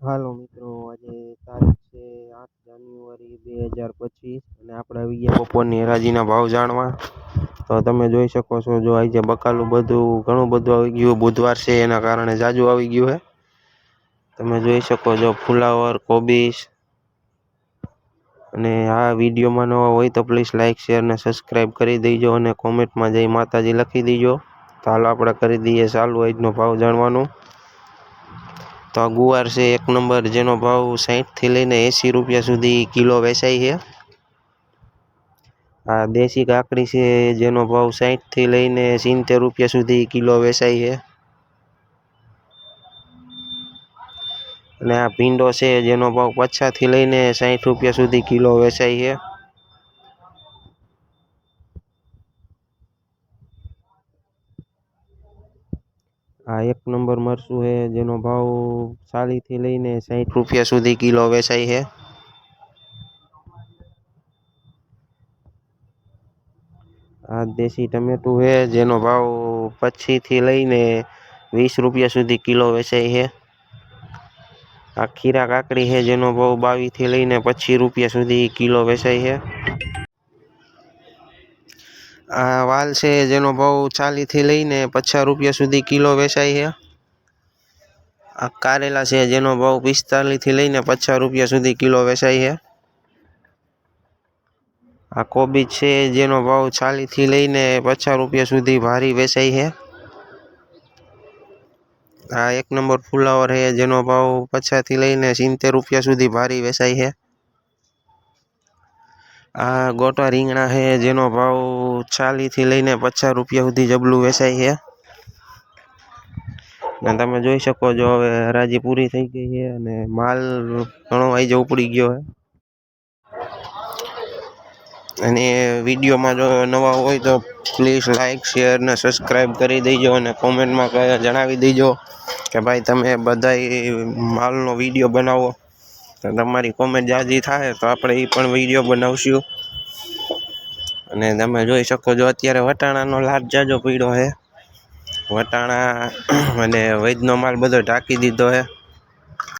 હાલો મિત્રો, આજે તારીખ છે આઠ જાન્યુઆરી બે હજાર પચીસ અને આપણે આવી ગયા બપોરની હરાજીના ભાવ જાણવા. તો તમે જોઈ શકો છો, જો આજે બકાલું બધું, ઘણું બધું આવી ગયું, બુધવાર છે, એના કારણે જાજુ આવી ગયું છે તમે જોઈ શકો છો, ફુલાવર કોબીસ અને આ વિડીયોમાં નવા હોય તો પ્લીઝ લાઇક શેર અને સબસ્ક્રાઈબ કરી દેજો અને કોમેન્ટમાં જય માતાજી લખી દેજો. તો હાલ આપણે કરી દઈએ ચાલુ આજનો ભાવ જાણવાનું. તો આ ગુવાર છે એક નંબર, જેનો ભાવ સાહીઠથી લઈને એંસી રૂપિયા સુધી કિલો વેચાય છે. આ દેશી કાકડી છે, જેનો ભાવ સાહીઠથી લઈને સિત્તેર રૂપિયા સુધી કિલો વેચાય છે. અને આ ભીંડો છે, જેનો ભાવ પચાસથી લઈને સાહીઠ રૂપિયા સુધી કિલો વેચાય છે. આ એક નંબર મરચું છે, જેનો ભાવ ચાલીસથી લઈને સાહીઠ રૂપિયા સુધી કિલો વેચાય છે. આ દેશી ટમેટું છે, જેનો ભાવ પચીસથી લઈને વીસ રૂપિયા સુધી કિલો વેચાય છે. આ ખીરા કાકડી છે, જેનો ભાવ બાવીસથી લઈને પચીસ રૂપિયા સુધી કિલો વેચાય છે. આ વાલ છે જેનો ભાવ ચાલીસથી લઈને પચાસ રૂપિયા સુધી કિલો વેચાય છે. આ કારેલા છે જેનો ભાવ પિસ્તાલીસથી લઈને પચાસ રૂપિયા સુધી કિલો વેચાય છે. આ કોબીજ છે જેનો ભાવ ચાલીસથી લઈને પચાસ રૂપિયા સુધી ભારી વેચાય છે. આ એક નંબર ફુલાવર છે જેનો ભાવ પચાસથી લઈને સિત્તેર રૂપિયા સુધી ભારી વેચાય છે. આ ગોટા રીંગણા છે, જેનો ભાવ ચાલીસથી લઈને પચાસ રૂપિયા સુધી જબલું વેચાય છે. અને તમે જોઈ શકો છો, હવે હરાજી પૂરી થઈ ગઈ છે અને માલ ઘણો આજે ઉપડી ગયો છે. અને વિડીયોમાં જો નવા હોય તો પ્લીઝ લાઇક શેર ને સબસ્ક્રાઈબ કરી દેજો અને કોમેન્ટમાં જણાવી દેજો કે ભાઈ તમે બધાય માલનો વીડિયો બનાવો. તો તમારી કોમેન્ટ જાજી થાય તો આપણે એ પણ વીડિયો બનાવશું. અને તમે જોઈ શકો છો અત્યારે વટાણાનો લાભ જાજો પડ્યો છે. વટાણા અને વૈદનો માલ બધો ઢાંકી દીધો છે.